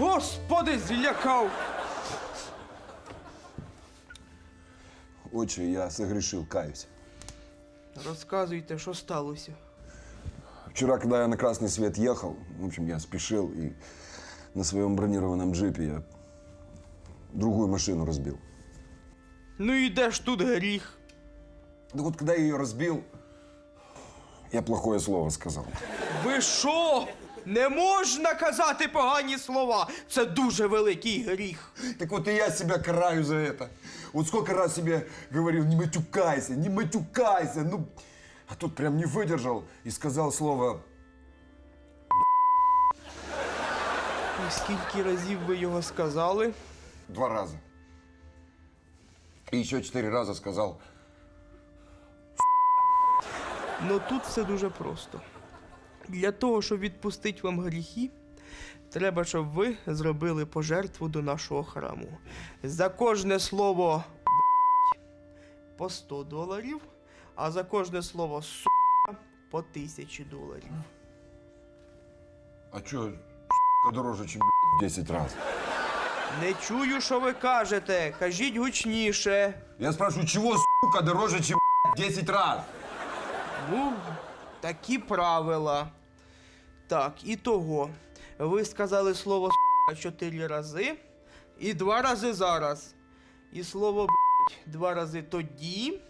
Господи, злякав! Отче, я согрешил, каюсь. Розказуйте, що сталося. Вчера, когда я на красный свет ехал, в общем, я спешил, и на своем бронированном джипе я другую машину разбил. Ну і де ж тут гріх? Да вот когда я ее разбил, я плохое слово сказал. Ви що? Не можна казати погані слова. Це дуже великий гріх. Так вот и я себя караю за это. Вот сколько раз себе говорил, не матюкайся, не матюкайся. Ну, а тут прям не выдержал и сказал слово І скільки разів ви його сказали? два раза. И еще четыре раза сказал Ну тут все дуже просто. Для того, щоб відпустити вам гріхи, треба, щоб ви зробили пожертву до нашого храму. За кожне слово по 100 доларів, а за кожне слово «сука» по 1000 доларів. А что, дороже, чем в 10 раз? Не чую, що ви кажете. Кажіть гучніше. Я спрашиваю, чего, сука, дороже, чем в 10 раз? Ну, такі правила. Так, і того. Ви сказали слово «с**а» чотири рази і два рази зараз. І слово «б***ь» два рази тоді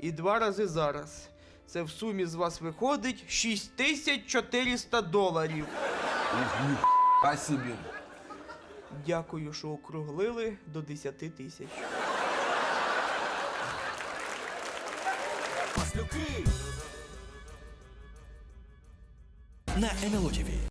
і два рази зараз. Це в сумі з вас виходить 6400 доларів. А себе. Дякую, що округлили до 10 тисяч. На НЛО ТВ.